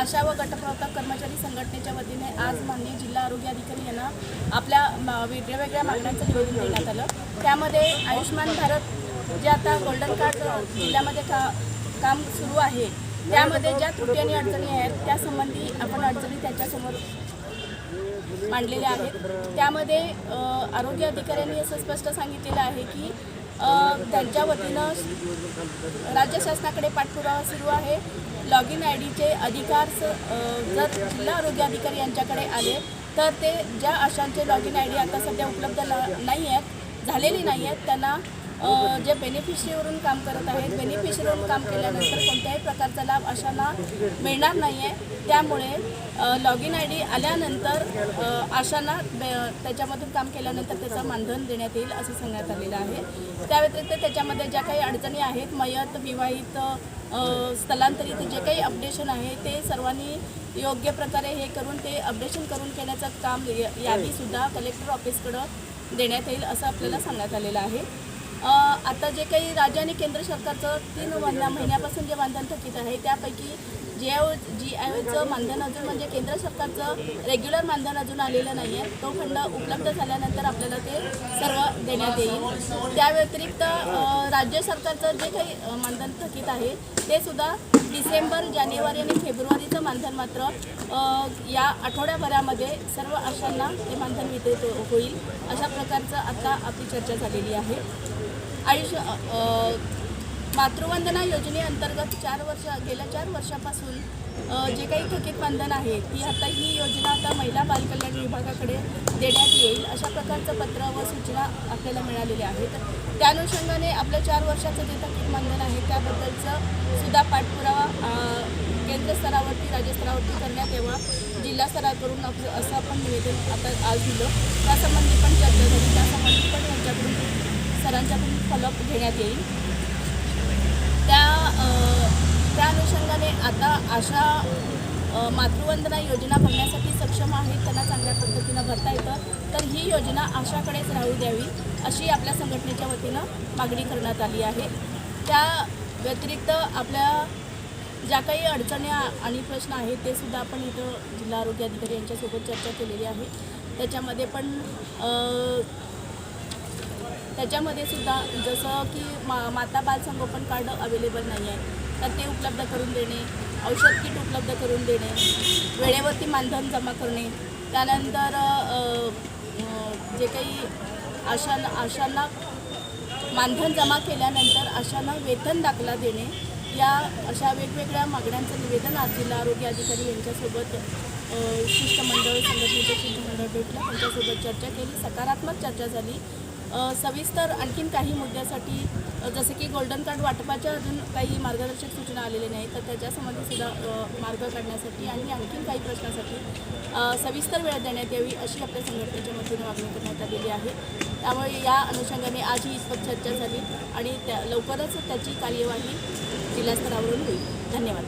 आशा व गटप्रवताप कर्मचारी संघटनेच्या वतीने आज माननीय जिल्हा आरोग्य अधिकारी यांना आपल्या म- वेगळ्या वेगळ्या मागण्यांचं निवेदन देण्यात आलं. त्यामध्ये आयुष्यमान भारत जे आता गोल्डन कार्ड जिल्ह्यामध्ये का काम सुरू आहे त्यामध्ये ज्या त्रुटी आणि अडचणी आहेत त्यासंबंधी आपण अडचणी त्याच्यासमोर मांडलेल्या आहेत. त्यामध्ये आरोग्य अधिकाऱ्यांनी असं स्पष्ट सांगितलेलं आहे की त्यांच्या वतीनं राज्य शासनाकडे पाठपुरावा सुरू आहे. लॉग इन आय डीचे अधिकार जर जिल्हा आरोग्य अधिकारी यांच्याकडे आले तर ते ज्या आशांचे लॉग इन आय डी आता सध्या उपलब्ध नाही आहेत झालेली नाही आहेत त्यांना जे बेनिफिशरीवरून काम करत आहेत बेनिफिशरीवरून काम केल्यानंतर कोणत्याही प्रकारचा लाभ आशांना मिळणार नाही आहे त्यामुळे लॉग इन आय डी आल्यानंतर आशांना बे त्याच्यामधून काम केल्यानंतर त्याचं मानधन देण्यात येईल असं सांगण्यात आलेलं आहे. त्या व्यतिरिक्त त्याच्यामध्ये ज्या काही अडचणी आहेत मयत विवाहित स्थलांतरित जे काही अपडेशन आहे ते सर्वांनी योग्य प्रकारे हे करून ते अपडेशन करून घेण्याचं काम यादीसुद्धा कलेक्टर ऑफिसकडं देण्यात येईल असं आपल्याला सांगण्यात आलेलं आहे. आता जे काही राज्य आणि केंद्र सरकारचं तीन महिन्या महिन्यापासून जे मानधन थकीत आहे त्यापैकी जी आय जी आय ओचं मानधन अजून म्हणजे केंद्र सरकारचं रेग्युलर मानधन अजून आलेलं नाही आहे तो खंड उपलब्ध झाल्यानंतर आपल्याला ते सर्व देण्यात येईल. त्या व्यतिरिक्त राज्य सरकारचं जे काही मानधन थकीत आहे ते सुद्धा डिसेंबर जानेवारी आणि फेब्रुवारीचं मानधन मात्र या आठवड्याभरामध्ये सर्व आशांना ते मानधन वितरित होईल. अशा प्रकारचं आता आपली चर्चा झालेली आहे. आयुष्य मातृवंदना योजनेअंतर्गत चार वर्ष गेल्या चार वर्षापासून जे काही थकीत बंधन आहे ती आता ही योजना आता महिला बालकल्याण विभागाकडे देण्यात येईल अशा प्रकारचं पत्र व सूचना आपल्याला मिळालेल्या आहेत. त्या अनुषंगाने आपलं चार वर्षाचं जे थकीत बंधन आहे त्याबद्दलचं सुद्धा पाठपुरावा केंद्रस्तरावरती केंद्र स्तरावरती करण्यात यावा. जिल्हा स्तराकडून असं आपण निवेदन आता आज दिलं. त्यासंबंधी पण चर्चा झाली त्यासंबंधी पण यांच्याकडून सरांच्याकडून फॉलोअप घेण्यात येईल. त्या त्या अनुषंगाने आता अशा मातृवंदना योजना भरण्यासाठी सक्षम आहेत त्यांना चांगल्या पद्धतीनं भरता येतं. तर ही योजना आशाकडेच राहू द्यावी अशी आपल्या संघटनेच्या वतीनं मागणी करण्यात आली आहे. त्या व्यतिरिक्त आपल्या ज्या काही अडचणी आणि प्रश्न आहेत ते सुद्धा आपण इथं जिल्हा आरोग्य अधिकारी यांच्यासोबत चर्चा केलेली आहे. त्याच्यामध्ये पण त्याच्यामध्ये सुद्धा जसं की मा माता बाल संगोपन कार्ड अवेलेबल नाही आहे तर ते उपलब्ध करून देणे औषध किट उपलब्ध करून देणे वेळेवरती मानधन जमा करणे त्यानंतर जे काही आशांना आशांना मानधन जमा केल्यानंतर अशांना वेतन दाखला देणे या अशा वेगवेगळ्या मागण्यांचं निवेदन आज जिल्हा आरोग्य अधिकारी यांच्यासोबत शिष्टमंडळ संघटनेचे शिष्टमंडळ भेटलं त्यांच्यासोबत चर्चा केली. सकारात्मक चर्चा झाली. सविस्तर आणखीन काही मुद्द्यासाठी जसे की गोल्डन कार्ड वाटपाच्या अजून काही मार्गदर्शक सूचना आलेल्या नाही तर त्याच्यासंबंधी सुद्धा मार्ग काढण्यासाठी आणि आणखीन काही प्रश्नासाठी सविस्तर वेळ देण्यात यावी अशी आपल्या संघटनेच्या मतीने मागणी करण्यात आलेली आहे. त्यामुळे या अनुषंगाने आज ही चर्चा झाली आणि त्या लवकरच त्याची कार्यवाही जिल्हास्तरावरून होईल. धन्यवाद.